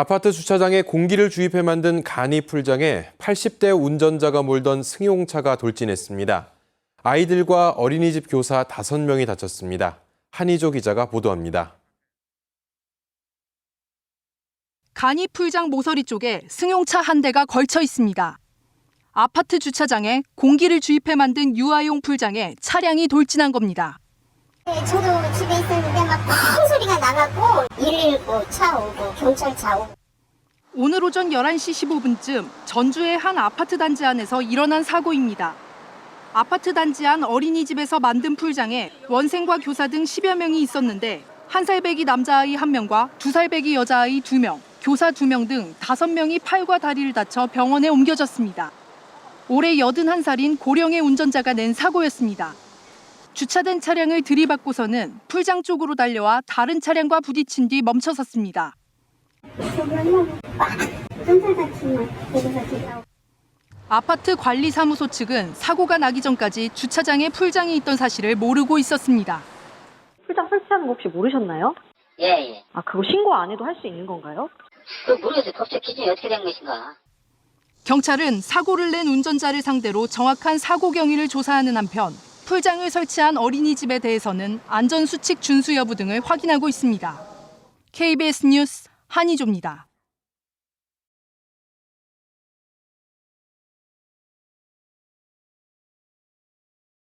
아파트 주차장에 공기를 주입해 만든 간이 풀장에 80대 운전자가 몰던 승용차가 돌진했습니다. 아이들과 어린이집 교사 5명이 다쳤습니다. 한희조 기자가 보도합니다. 간이 풀장 모서리 쪽에 승용차 한 대가 걸쳐 있습니다. 아파트 주차장에 공기를 주입해 만든 유아용 풀장에 차량이 돌진한 겁니다. 네, 저도 집에 있었는데 막펑 소리가 나갖고 119 차 오고 경찰차 오고 오늘 오전 11시 15분쯤 전주의 한 아파트 단지 안에서 일어난 사고입니다. 아파트 단지 안 어린이집에서 만든 풀장에 원생과 교사 등 10여 명이 있었는데 한 살 배기 남자아이 1명과 두 살 배기 여자아이 2명, 교사 2명 등 5명이 팔과 다리를 다쳐 병원에 옮겨졌습니다. 올해 81살인 고령의 운전자가 낸 사고였습니다. 주차된 차량을 들이받고서는 풀장 쪽으로 달려와 다른 차량과 부딪힌 뒤 멈춰섰습니다. 아파트 관리사무소 측은 사고가 나기 전까지 주차장에 풀장이 있던 사실을 모르고 있었습니다. 풀장 설치하는 거 혹시 모르셨나요? 예, 예. 아, 그거 신고 안 해도 할 수 있는 건가요? 그 모르겠어요. 법적 기준이 어떻게 된 것인가. 경찰은 사고를 낸 운전자를 상대로 정확한 사고 경위를 조사하는 한편 풀장을 설치한 어린이집에 대해서는 안전수칙 준수 여부 등을 확인하고 있습니다. KBS 뉴스 한희조입니다.